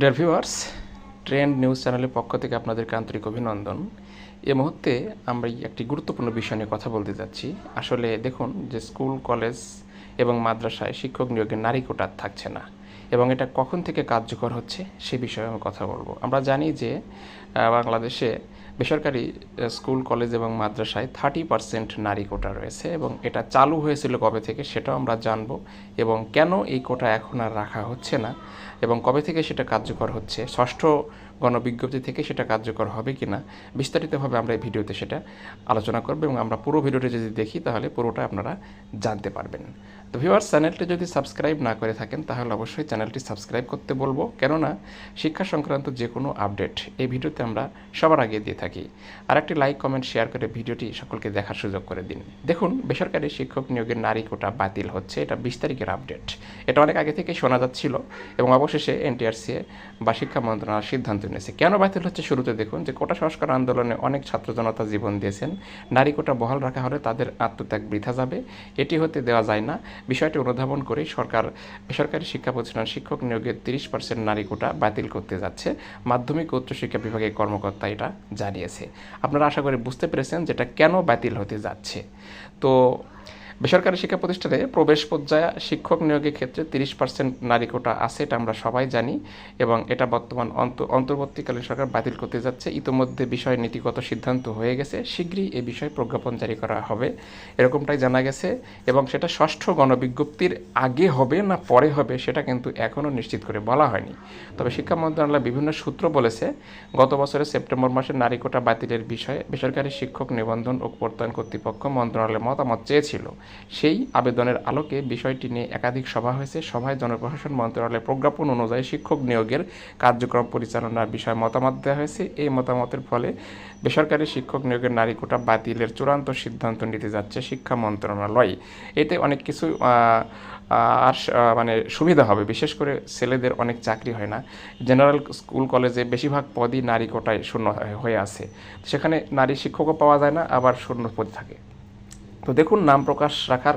Dear viewers trend news চ্যানেলের পক্ষ থেকে আপনাদেরকে আন্তরিক অভিনন্দন। এ মুহূর্তে আমরা একটি গুরুত্বপূর্ণ বিষয় নিয়ে কথা বলতে যাচ্ছি। আসলে দেখুন যে স্কুল, কলেজ এবং মাদ্রাসায় শিক্ষক নিয়োগের নারী কোটা থাকছে না। এবং এটা কখন থেকে কার্যকর হচ্ছে সে বিষয়ে আমি কথা বলব। আমরা জানি যে বাংলাদেশে বেসরকারি স্কুল, কলেজ এবং মাদ্রাসায় থার্টি পার্সেন্ট নারী কোটা রয়েছে এবং এটা চালু হয়েছিল কবে থেকে সেটাও আমরা জানব। এবং কেন এই কোটা এখন আর রাখা হচ্ছে না? এবং কবে থেকে সেটা কার্যকর হচ্ছে, ষষ্ঠ গণবিজ্ঞপ্তি থেকে সেটা কার্যকর হবে কি না বিস্তারিতভাবে আমরা এই ভিডিওতে সেটা আলোচনা করব এবং আমরা পুরো ভিডিওটা যদি দেখি তাহলে পুরোটা আপনারা জানতে পারবেন। তো ভিউয়ার্স চ্যানেলটি যদি সাবস্ক্রাইব না করে থাকেন তাহলে অবশ্যই চ্যানেলটি সাবস্ক্রাইব করতে বলব। কেননা শিক্ষা সংক্রান্ত যে কোনো আপডেট এই ভিডিওতে আমরা সবার আগে দিয়ে থাকি। আর একটি লাইক, কমেন্ট, শেয়ার করে ভিডিওটি সকলকে দেখার সুযোগ করে দিন। দেখুন, বেসরকারি শিক্ষক নিয়োগের নারী কোটা বাতিল হচ্ছে, এটা বিশ তারিখের আপডেট। এটা অনেক আগে থেকে শোনা যাচ্ছিল এবং অবশেষে এনটিআরসি বা শিক্ষা মন্ত্রণালয় সিদ্ধান্ত নিয়েছে। কেন বাতিল হচ্ছে শুরুতে দেখুন যে কোটা সংস্কার আন্দোলনে অনেক ছাত্র জনতা জীবন দিয়েছেন। নারী কোটা বহাল রাখা হলে তাদের আত্মত্যাগ বৃথা যাবে। এটি হতে দেওয়া যায় না। বিষয়টি অনুধাবন করে সরকার, বেসরকারি শিক্ষা প্রতিষ্ঠান শিক্ষক নিয়োগের তিরিশ পার্সেন্ট নারী কোটা বাতিল করতে যাচ্ছে। মাধ্যমিক উচ্চশিক্ষা বিভাগের কর্মকর্তা এটা জানিয়েছে। আপনারা আশা করি বুঝতে পেরেছেন যেটা কেন বাতিল হতে যাচ্ছে। তো বেসরকারি শিক্ষা প্রতিষ্ঠানে প্রবেশ পর্যায়ে শিক্ষক নিয়োগের ক্ষেত্রে তিরিশ পার্সেন্ট নারী কোটা আছে, এটা আমরা সবাই জানি, এবং এটা বর্তমান অন্ত- অন্তর্বর্তীকালীন সরকার বাতিল করতে যাচ্ছে। ইতোমধ্যে বিষয় নীতিগত সিদ্ধান্ত হয়ে গেছে, শীঘ্রই এ বিষয়ে প্রজ্ঞাপন জারি করা হবে, এরকমটাই জানা গেছে, এবং সেটা ষষ্ঠ গণবিজ্ঞপ্তির আগে হবে না পরে হবে, সেটা কিন্তু এখনও নিশ্চিত করে বলা হয়নি। তবে শিক্ষা মন্ত্রণালয় বিভিন্ন সূত্র বলেছে, গত বছরের সেপ্টেম্বর মাসে নারী কোটা বাতিলের বিষয়ে বেসরকারি শিক্ষক নিবন্ধন ও প্রত্যয়ন কর্তৃপক্ষ মন্ত্রণালয়ের মতামত চেয়েছিল। সেই আবেদনের আলোকে বিষয়টি নিয়ে একাধিক সভা হয়েছে। সভায় জনপ্রশাসন মন্ত্রণালয়ের প্রজ্ঞাপন অনুযায়ী শিক্ষক নিয়োগের কার্যক্রম পরিচালনার বিষয়ে মতামত দেওয়া হয়েছে। এই মতামতের ফলে বেসরকারি শিক্ষক নিয়োগের নারী কোটা বাতিলের চূড়ান্ত সিদ্ধান্ত নিতে যাচ্ছে শিক্ষা মন্ত্রণালয়। এতে অনেক কিছু আর মানে সুবিধা হবে। বিশেষ করে ছেলেদের অনেক চাকরি হয় না। জেনারেল স্কুল কলেজে বেশিরভাগ পদই নারী কোটায় শূন্য হয়ে আছে। সেখানে নারী শিক্ষকও পাওয়া যায় না, আবার শূন্য পদ থাকে। তো দেখুন নাম প্রকাশ রাখার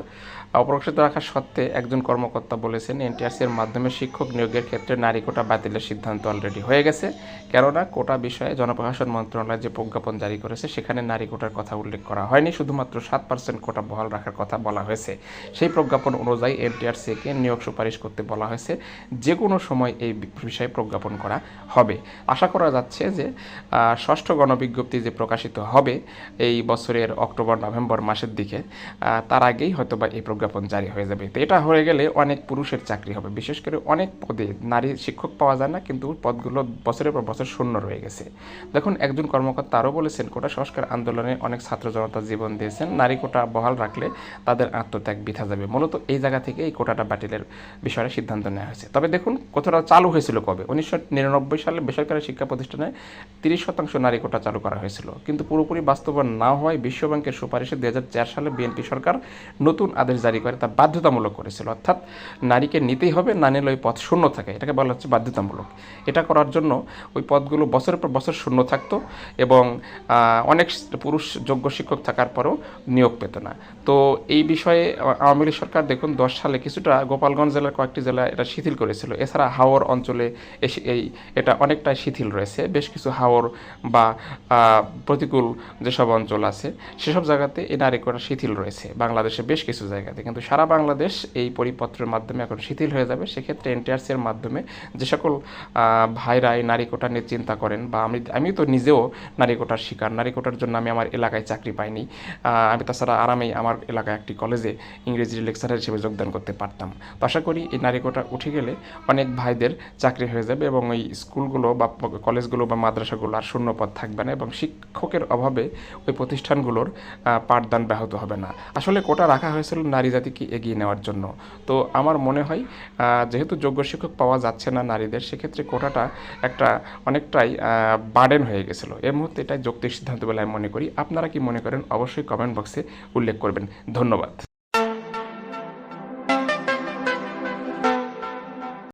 অপ্রকাশিত রাখার সত্ত্বে একজন কর্মকর্তা বলেছেন, এনটিআরসি এর মাধ্যমে শিক্ষক নিয়োগের ক্ষেত্রে নারী কোটা বাতিলের সিদ্ধান্ত অলরেডি হয়ে গেছে। কেননা, কোটা বিষয়ে জনপ্রশাসন মন্ত্রণালয় যে প্রজ্ঞাপন জারি করেছে, সেখানে নারী কোটার কথা উল্লেখ করা হয়নি। শুধুমাত্র সাত পার্সেন্ট কোটা বহাল রাখার কথা বলা হয়েছে। সেই প্রজ্ঞাপন অনুযায়ী এনটিআরসিকে নিয়োগ সুপারিশ করতে বলা হয়েছে। যে কোনো সময় এই বিষয়ে প্রজ্ঞাপন করা হবে। আশা করা যাচ্ছে যে ষষ্ঠ গণবিজ্ঞপ্তি যে প্রকাশিত হবে এই বছরের অক্টোবর নভেম্বর মাসের দিকে তার আগেই হয়তোবা এই জারি হয়ে যাবে। তো এটা হয়ে গেলে অনেক পুরুষের চাকরি হবে। বিশেষ করে অনেক পদে নারী শিক্ষক পাওয়া যায় না, কিন্তু পদগুলো বছরের পর বছর শূন্য রয়ে গেছে। দেখুন, একজন কর্মকর্তা আরও বলেছেন, কোটা সংস্কার আন্দোলনে অনেক ছাত্র জনতা জীবন দিয়েছেন। নারী কোটা বহাল রাখলে তাদের আত্মত্যাগ বৃথা যাবে। মূলত এই জায়গা থেকে এই কোটাটা বাতিলের বিষয়ে সিদ্ধান্ত নেওয়া হয়েছে। তবে দেখুন, কোথাটা চালু হয়েছিল কবে? উনিশশো নিরানব্বই সালে বেসরকারি শিক্ষা প্রতিষ্ঠানে তিরিশ শতাংশ নারী কোটা চালু করা হয়েছিল। কিন্তু পুরোপুরি বাস্তবায়ন না হওয়ায় বিশ্বব্যাংকের সুপারিশে দু হাজার চার সালে বিএনপি সরকার নতুন আদেশ জারি করে, তা বাধ্যতামূলক করেছিল। অর্থাৎ নারীকে নিতেই হবে, না নিলে ওই পদ শূন্য থাকে। এটাকে বলা হচ্ছে বাধ্যতামূলক। এটা করার জন্য ওই পদগুলো বছরের পর বছর শূন্য থাকতো এবং অনেক পুরুষ যোগ্য শিক্ষক থাকার পরেও নিয়োগ পেত না। তো এই বিষয়ে আওয়ামী লীগ সরকার দেখুন, দশ সালে কিছুটা গোপালগঞ্জ জেলার কয়েকটি জেলা এটা শিথিল করেছিল। এছাড়া হাওর অঞ্চলে এই, এটা অনেকটাই শিথিল রয়েছে। বেশ কিছু হাওর বা প্রতিকূল যেসব অঞ্চল আছে, সেসব জায়গাতে এই নারী কোটা শিথিল রয়েছে। বাংলাদেশে বেশ কিছু জায়গাতে। কিন্তু সারা বাংলাদেশ এই পরিপত্রের মাধ্যমে এখন শিথিল হয়ে যাবে। সেক্ষেত্রে এনটিআরসি এর মাধ্যমে যে সকল আহ, ভাইরা এই নারী কোটা নিয়ে চিন্তা করেন বা আমি আমি তো নিজেও নারী কোটার শিকার। নারী কোটার জন্য আমি আমার এলাকায় চাকরি পাইনি। আমি তাছাড়া আরামেই আমার এলাকায় একটি কলেজে ইংরেজি লেকচারার হিসেবে যোগদান করতে পারতাম। তো আশা করি এই নারী কোটা উঠে গেলে অনেক ভাইদের চাকরি হয়ে যাবে এবং এই স্কুলগুলো বা কলেজগুলো বা মাদ্রাসাগুলো আর শূন্য পদ থাকবে না এবং শিক্ষকের অভাবে ওই প্রতিষ্ঠানগুলোর পাঠদান ব্যাহত হবে না। আসলে কোটা রাখা হয়েছিল নারী জাতিকে এগিয়ে নেওয়ার জন্য। তো আমার মনে হয় যেহেতু যোগ্য শিক্ষক পাওয়া যাচ্ছে না নারীদের, সেক্ষেত্রে কোটাটা একটা অনেকটাই বার্ডেন হয়ে গেছিল। এর মুহূর্তে এটাই যৌক্তিক সিদ্ধান্ত বলে আমি মনে করি। আপনারা কি মনে করেন? অবশ্যই কমেন্ট বক্সে উল্লেখ করবেন। ধন্যবাদ।